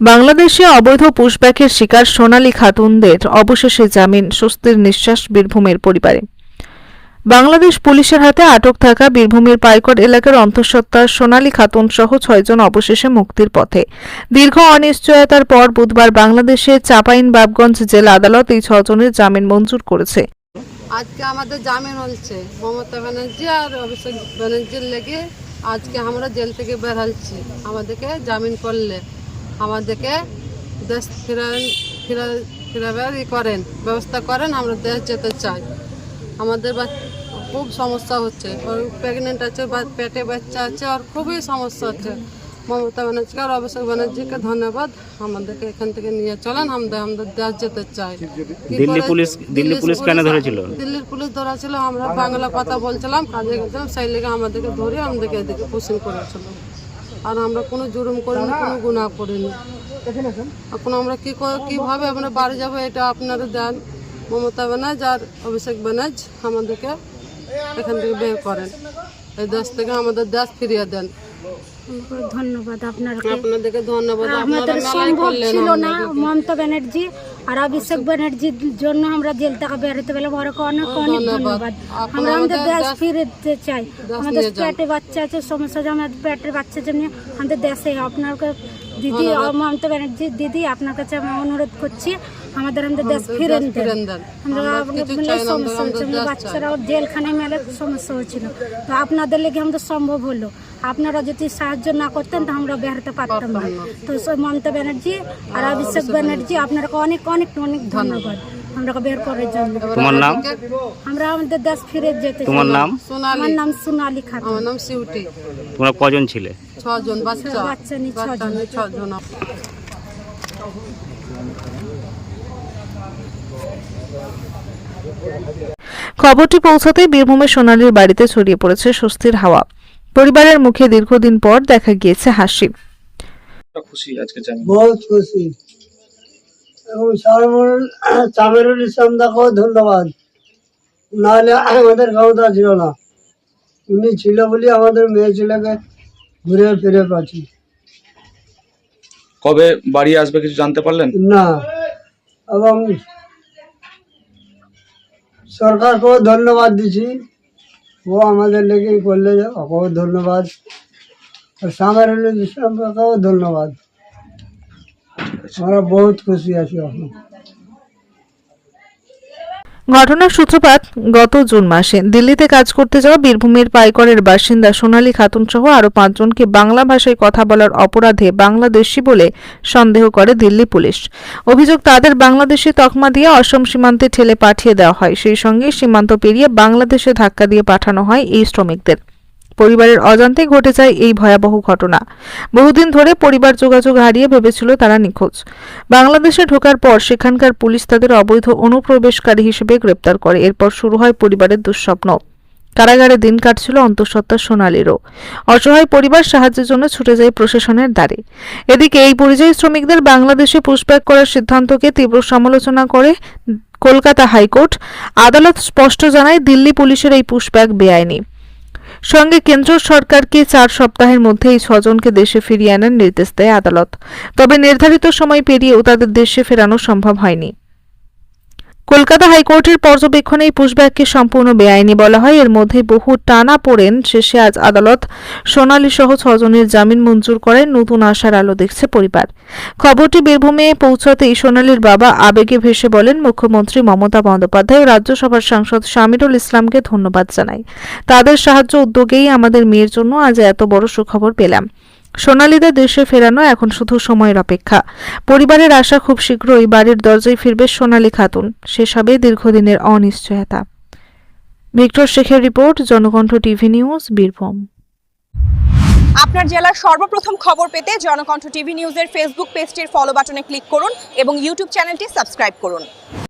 বাংলাদেশে অবৈধ পুষব্যাকের শিকার সোনালী খাতুনদের অবশেষে জামিন, স্বস্তির নিঃশ্বাস বীরভূমের পরিবারে। বাংলাদেশ পুলিশের হাতে আটক থাকা বীরভূমের পাইকট এলাকার অন্তঃসত্ত্বা সোনালী খাতুন সহ ছয়জন অবশেষে মুক্তির পথে। দীর্ঘ অনিশ্চয়তার পর বুধবার বাংলাদেশে চাপাইন বাবগঞ্জ জেলা আদালত এই ছজনের জামিন মঞ্জুর করেছে। আজকে আমাদের জামিন হচ্ছে মমতা ব্যানার্জি আর অভিষেক ব্যানার্জির লেগে আজকে আমরা জেল থেকে বের হচ্ছি আমাদেরকে জামিন করলে আমাদেরকে দেশ ফিরান ফিরা ফিরাবার ই করেন ব্যবস্থা করেন আমরা দেশ যেতে চাই। আমাদের খুব সমস্যা হচ্ছে। ওর প্রেগনেন্ট আছে বা পেটে বাচ্চা আছে আর খুবই সমস্যা হচ্ছে। মমতা ব্যানার্জিকে আর অভিষেক ব্যানার্জিকে ধন্যবাদ। আমাদেরকে এখান থেকে নিয়ে চলেন আমরা আমাদের দেশ যেতে চাই। কি দিল্লি করে- পুলিশ দিল্লি পুলিশ কেন ধরেছিল? দিল্লির পুলিশ ধরা ছিল আমরা বাংলা কথা বলছিলাম কাজে গেছিলাম সেই লেগে আমাদেরকে ধরে আমাদেরকে এদিকে পুষিং করেছিল। আর আমরা কোনো জুলুম করিনি কোনো গুণা করিনি। এখন আমরা কি করে কীভাবে আমরা বাড়ি যাব এটা আপনারা দেন। মমতা ব্যানার্জ আর অভিষেক ব্যানার্জ আমাদেরকে এখান থেকে বের করেন। এই দেশ থেকে আমাদের দেশ ফিরিয়ে দেন। ধন্যবাদ আপনাকে আপনাদেরকে ধন্যবাদ। আপনারা আমাদের সম্ভব ছিল না মমতা ব্যানার্জি আর অভিষেক ব্যানার্জির জন্য আমরা জেল থেকে বেরোতে পেলাম। আরও অনেক অনেক ধন্যবাদ। আমরা আমাদের দেশ ফিরতে চাই। আমাদের পেটে বাচ্চা আছে সমস্যা যে আমাদের পেটের বাচ্চা জন্য আমাদের দেশে আপনার দিদি মমতা ব্যানার্জির দিদি আপনার কাছে আমি অনুরোধ করছি। আমাদের আমাদের দেশ ফিরেন দেন আমরা আমরা না, আমরা সমস্যা জেলখানায় মেলে সমস্যা হচ্ছিল তো আপনাদের লেগে আমাদের সম্ভব হলো। আপনারা যদি সাহায্য না করতেন তো আমরা বেরোতে পারতাম না। তো মমতা ব্যানার্জি আর অভিষেক ব্যানার্জি আপনাকে অনেক অনেক অনেক ধন্যবাদ। আমরাকে বের করার জন্য। তোমার নাম? আমরা আমাদের দেশ ফিরে যেতে চাই। তোমার নাম আমার নাম সোনালি খাতুন। আমার নাম সিউটি তোমরা কজন ছিলে? ছজন বাচ্চা। বাচ্চা বাচ্চা ছজন। ছজন। খবরটি পৌঁছাতেই বীরভূমের সোনালীর বাড়িতে ছড়িয়ে পড়েছে স্বস্তির হাওয়া। পরিবারের মুখে দীর্ঘদিন পর দেখা গিয়েছে হাসি। খুশি আজকে জামিন বহুত খুশি। এবং সারমল চামেরুল ইসলাম দাকেও ধন্যবাদ। নাহলে আমাদের ক্ষমতা ছিল না। উনি ছিল বলে আমাদের মেয়ে ছেলেকে ঘুরে ফিরে পাচ্ছি। কবে বাড়ি আসবে কিছু জানতে পারলেন? না। এবং সরকারকেও ধন্যবাদ দিছি ও আমাদের লেগে করলে ওকেও ধন্যবাদ। আর ইসলামকেও ধন্যবাদ। আমরা বহুত খুশি আছি এখন। ঘটনার সূত্রপাত গত জুন মাসে। দিল্লিতে কাজ করতে যাওয়া বীরভূমের পাইকরের বাসিন্দা সোনালী খাতুন সহ আরও পাঁচজনকে বাংলা ভাষায় কথা বলার অপরাধে বাংলাদেশি বলে সন্দেহ করে দিল্লি পুলিশ। অভিযোগ তাদের বাংলাদেশি তকমা দিয়ে অসম সীমান্তে ঠেলে পাঠিয়ে দেওয়া হয়। সেই সঙ্গে সীমান্ত পেরিয়ে বাংলাদেশে ধাক্কা দিয়ে পাঠানো হয় এই শ্রমিকদের। পরিবারের অজান্তে ঘটে যায় এই ভয়াবহ ঘটনা। বহুদিন ধরে পরিবার যোগাযোগ হারিয়ে ভেবেছিল তারা নিখোঁজ। বাংলাদেশে ঢোকার পর সেখানকার পুলিশ তাদের অবৈধ অনুপ্রবেশকারী হিসেবে গ্রেপ্তার করে। এরপর শুরু হয় পরিবারের দুঃস্বপ্ন। কারাগারে দিন কাটছিল অন্তঃসত্ত্বা সোনালিরও। অসহায় পরিবার সাহায্যের জন্য ছুটে যায় প্রশাসনের দ্বারে। এদিকে এই পরিযায়ী শ্রমিকদের বাংলাদেশে পুশব্যাক করার সিদ্ধান্তকে তীব্র সমালোচনা করে কলকাতা হাইকোর্ট। আদালত স্পষ্ট জানায়, দিল্লি পুলিশের এই পুশব্যাক বেআইনি। সঙ্গে কেন্দ্র সরকারকে চার সপ্তাহের মধ্যে এই ছজনকে দেশে ফিরিয়ে আনার নির্দেশ দেয় আদালত। তবে নির্ধারিত সময় পেরিয়েও তাদের দেশে ফেরানো সম্ভব হয়নি। কলকাতা হাইকোর্টের পর্যবেক্ষণে পুশব্যাককে সম্পূর্ণ বেআইনি বলা হয়। এর মধ্যে বহু টানা পড়েন। শেষে আজ আদালত সোনালী সহ ছজনের জামিন মঞ্জুর করে নতুন আশার আলো দেখছে পরিবার। খবরটি বীরভূমে পৌঁছাতেই সোনালীর বাবা আবেগে ভেসে বলেন, মুখ্যমন্ত্রী মমতা বন্দ্যোপাধ্যায় রাজ্যসভার সাংসদ শামিরুল ইসলামকে ধন্যবাদ জানাই। তাদের সাহায্য উদ্যোগেই আমাদের মেয়ের জন্য আজ এত বড় সুখবর পেলাম। সোনালীদের দেশে ফেরানো এখন শুধু সময়ের অপেক্ষা। পরিবারের আশা খুব শীঘ্রই বাড়ির দরজায় ফিরবে সোনালী খাতুন। শেষ দীর্ঘদিনের অনিশ্চয়তা। ভিক্টর শেখের report, Janakantha TV news, Birbhum. আপনার জেলার সর্বপ্রথম খবর পেতে জনকণ্ঠ টিভি নিউজের ফেসবুক পেজটির ফলো বাটনে ক্লিক করুন এবং ইউটিউব চ্যানেলটি সাবস্ক্রাইব করুন।